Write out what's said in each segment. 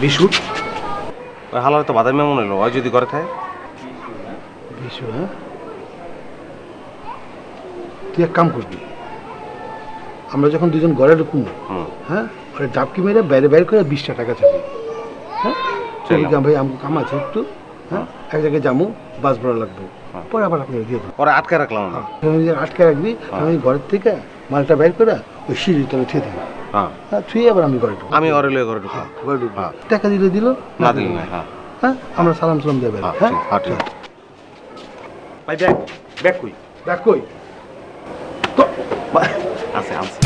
বিশু? ওই হালারে তো বাদামি মনে হলো ওই যদি করে থাকে বিশু হ্যাঁ? তুই এক কাম করবি আমরা যখন দুজন ঘরে ঢুকুম হ্যাঁ ওরে ডাবকি মেরে বাইরে বাইরে করে বিশটা টাকা চাবি হ্যাঁ? ভাই আমাকে কাম আছে একটু হ্যাঁ? এক জায়গায় যাব বাস ভাড়া লাগবে। হ্যাঁ। পরে আবার আপনি দিয়ে দেবো। ওরা আটকে রাখলাম। না তুমি আটকে রাখবি আমি ঘরের থেকে মালটা বের করে ওই সিঁড়ির তলে ঠেয়ে দিল। হ্যাঁ। হ্যাঁ থুয়ে আবার আমি ঘরে ঢুকবো। আমি ওরে লয়ে ঘরে ঢুকলাম ঘরে ঢুকবো। হ্যাঁ। টাকা দিলে দিল না দিল না হ্যাঁ। হ্যাঁ আমরা সালাম সালাম দেবে হ্যাঁ হ্যাঁ? হ্যাঁ ভাই ব্যাগ ব্যাগ কই? দেখ কই? আছে আছে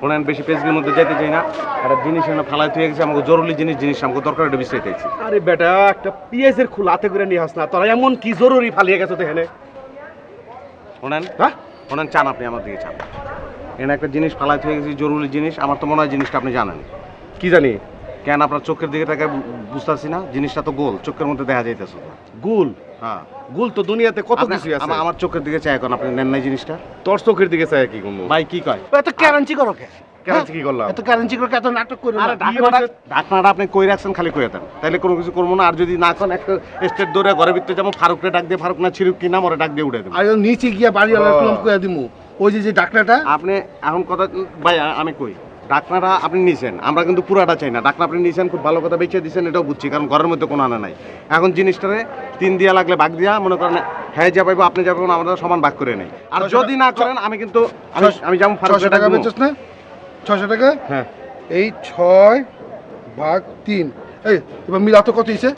শোনেন বেশি পেজগুলোর মধ্যে যেতে চাই না। একটা জিনিস এনে ফালাই তুই গেছে আমাকে জরুরি জিনিস জিনিস আমাকে দরকার এটা বিষয় চাইছি আরে বেটা একটা পিএসের খোলা হাতে করে নিয়ে আস না। তোরা এমন কি জরুরি ফালিয়ে গেছো তো এখানে? শোনেন হ্যাঁ? শোনেন চান আপনি আমার দিকে চান। এখানে একটা জিনিস ফালাই তুই গেছে জরুরি জিনিস আমার তো মনে হয় জিনিসটা আপনি জানেন। কি জানি? কেন আপনার চোখের দিকে তাকে বুঝতেছি না? জিনিসটা তো গোল চোখের মধ্যে দেখা যাইতেছে। গুল? হ্যাঁ। গুল তো দুনিয়াতে কত কিছু আছে। আমার- চোখের দিকে চাই এখন আপনি নেন নাই জিনিসটা? তোর চোখের দিকে চাই কি করব ভাই কি কয়? এত ক্যারেন্সি করো কে? কেন কি করলাম? এত ক্যারেন্সি করো কে? এত নাটক করো আরে না। ঢাকনাটা আপনি কই রাখছেন? খালি কই দেন। তাহলে কোনো কিছু করব না। আর যদি না করেন একটা স্টেট দৌড়ে ঘরের ভিতরে যেমন ফারুকরে ডাক দিয়ে ফারুক না ছিরুক কি নাম ওরা ডাক দিয়ে উঠে দেবেন আর নিচে গিয়া বাড়ি। কলম করে দিমু। ওই যে যে ডাকনাটা আপনি এখন কথা ভাই আমি কই? ডাকনাটা আপনি নিছেন। আমরা কিন্তু পুরাটা চাই না। ডাকনা আপনি নিছেন খুব ভালো কথা বেঁচে দিয়েছেন এটাও বুঝছি কারণ ঘরের মধ্যে কোনো আনা নাই। এখন জিনিসটারে তিন দিয়া লাগলে ভাগ দিয়া মনে করেন হ্যাঁ যা পাইবো আপনি যাবেন আমরা সমান ভাগ করে নেই। আর যদি না করেন আমি কিন্তু আমি যেমন ছশো টাকা। বেচছ না? ছশো টাকা? হ্যাঁ। এই ছয় ভাগ তিন। এই এবার মিলা তো কত হয়েছে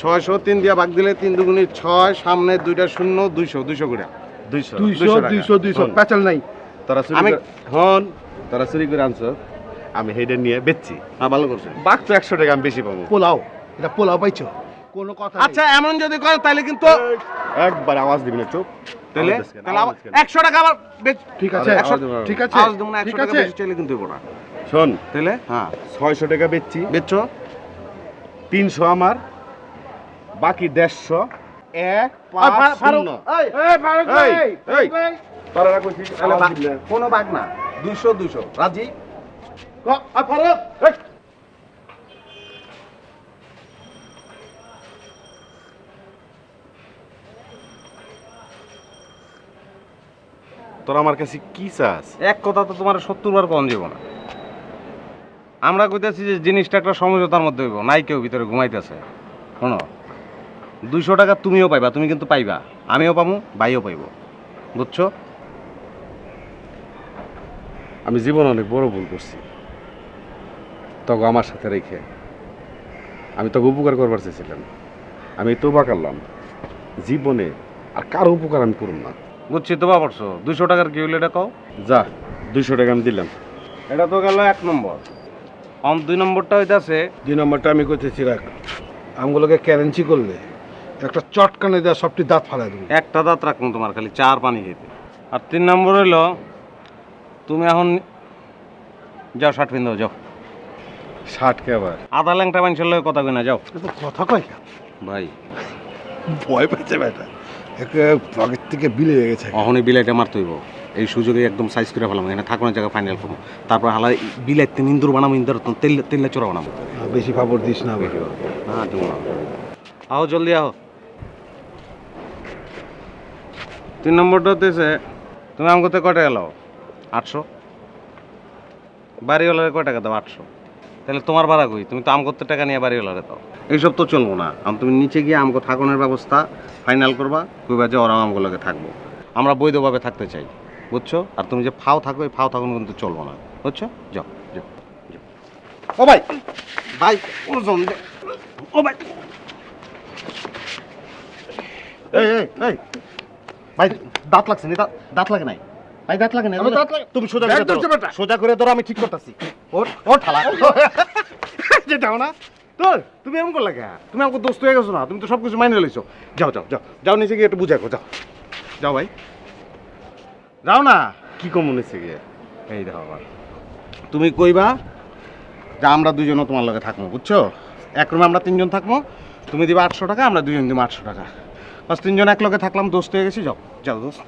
ছয়শো তিন দিয়া ভাগ দিলে তিন দুগুণি ছয় সামনে দুইটা শূন্য দুইশো দুইশো করে। দুইশো দুইশো দুইশো দুইশো প্যাচাল নাই। তোরা হন। তোরা চুরি করে আনছ আমি হেডে নিয়ে বেচছি। হ্যাঁ ভালো করছেন বাঘ তো একশো টাকা আমি বেশি পাবো। পোলাও এটা পোলাও পাইছো? কোনো কথা আচ্ছা এমন যদি করেন তাহলে কিন্তু একবার আওয়াজ দিবি না চুপ। তাহলে? একশো টাকা আবার ঠিক আছে ঠিক আছে আওয়াজ দেবো না একশো ঠিক টাকা আছে। বেশি চাইলে কিন্তু না। শোন তাহলে হ্যাঁ ছয়শো টাকা বেচছি। বেচছো? তিনশো আমার বাকি দেড়শো এক পাঁচ শূন্য। কোনো ভাগ না। দুইশো দুইশো। রাজি। তোরা আমার কাছে কি চাস? এক কথা তো তোমার সত্তর বার কম যাব না। আমরা কইতেছি যে জিনিসটা একটা সমঝোতার মধ্যে হইব নাই কেউ ভিতরে ঘুমাইতেছে। শোনো দুইশো টাকা তুমিও পাইবা তুমি কিন্তু পাইবা। আমিও পাবো ভাইও পাইব। বুঝছ? আমি জীবনে অনেক বড় ভুল করছি। তখন আমার সাথে রেখে। আমি তোকে উপকার করবার চেয়েছিলাম। আমি তোবা করলাম। জীবনে আর কারও উপকার আমি করুন না। বুঝছি তো পারছ দুইশো টাকার কি হইল এটা কও? যা দুইশো টাকা আমি দিলাম। এটা তো গেল এক নম্বর। অন দুই নম্বরটা হইতাছে দুই নম্বরটা আমি করতেছি রাখ। আমগুলোকে ক্যারেন্সি করলে একটা চটকানে দেওয়া সবটি দাঁত ফালাই দেবো। একটা দাঁত রাখুন তোমার খালি চার পানি খেতে। আর তিন নম্বর হইল তুমি এখন যাও শার্ট পিন্দাও যাও। ষাট কে আবার? আধা ল্যাংটা মানুষের লগে কথা কই না যাও কথা কয় ভাই। ভয় পেয়েছে বেটা একটা আগের থেকে বিলে হয়ে গেছে। অহনি বিলাইটা মারতে হইব। এই সুযোগে একদম সাইজ করে ফেলাম এখানে থাকো না জায়গা ফাইনাল করব তারপর হালা বিলাইতে নিন্দুর বানাবো ইন্দুর তেল তেলে চোরা বানাবো। বেশি ফাপড় দিস না বেশি না না আও জলদি আও তিন নম্বরটা হতেছে তুমি আমার কোথায় কয় টাকা লাও আটশো। বাড়িওয়ালারে কয় টাকা দাও আটশো? তাহলে তোমার ভাড়া কই? তুমি তো আম করতে টাকা নিয়ে বাড়িওয়ালারে দাও। এইসব তো চলবো না। আম তুমি নিচে গিয়ে আমগো থাকনের ব্যবস্থা ফাইনাল করবা কইবা যে ওরা আমগুলোকে থাকব। আমরা বৈধভাবে থাকতে চাই বুঝছ? আর তুমি যে ফাও থাকো এই ফাও থাকুন কিন্তু চলবো না বুঝছ? যাও যাও। ও ভাই ভাই ওজন ও ভাই। এই এই ভাই দাঁত লাগছে নি? দাঁত লাগে নাই? ভাই দাঁত লাগে দাঁত লাগে- তুমি সোজা করে ধরো। সোজা করে ধরো আমি ঠিক করতেছি। ওর ও ঠালা। যেটাও না। তোর তুমি এমন করলে কে তুমি আমাকে দোস্ত হয়ে গেছো না? তুমি তো সব কিছু মাইনে লইছো। যাও যাও যাও। যাও নিচে গিয়ে একটু বুঝাকো যাও। যাও ভাই। যাও না। কি কম হচ্ছে গিয়ে? এই দেখো আবার। তুমি কইবা যে আমরা দুজনও তোমার লগে থাকব বুঝছ? এক রুমে আমরা তিনজন থাকব তুমি দিবা আটশো টাকা আমরা দুজন দিব আটশো টাকা। বাস তিনজন এক লগে থাকলাম দোস্ত হয়ে গেছি যাও। যাও দোস্ত।